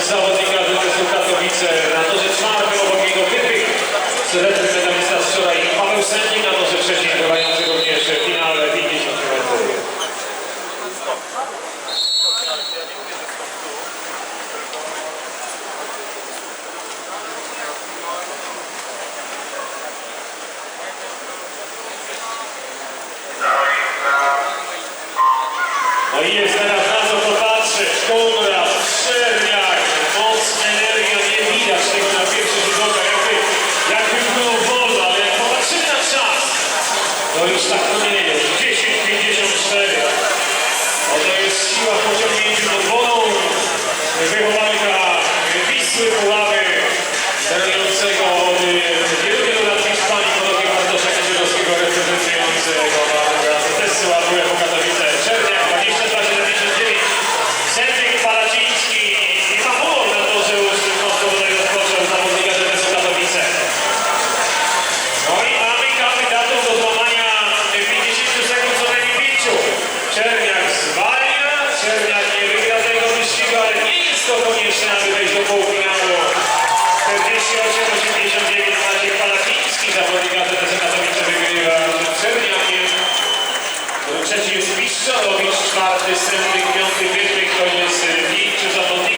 zawodnika ZSU Katowice na torze czwartym obok jego typy. Srebrny medalista z wczoraj. Paweł Sennik na torze trzecim grający również w finale 50 metrów. No i jest teraz na co popatrzeć, kumra, już tak, no nie wiem, 10, 54, wejść do półfinału. 48-89 Maciej Palafiński, zawodnik ATS Katowice wygrywa z Czerniakiem. Trzeci jest Piszczolowicz, czwarty Syn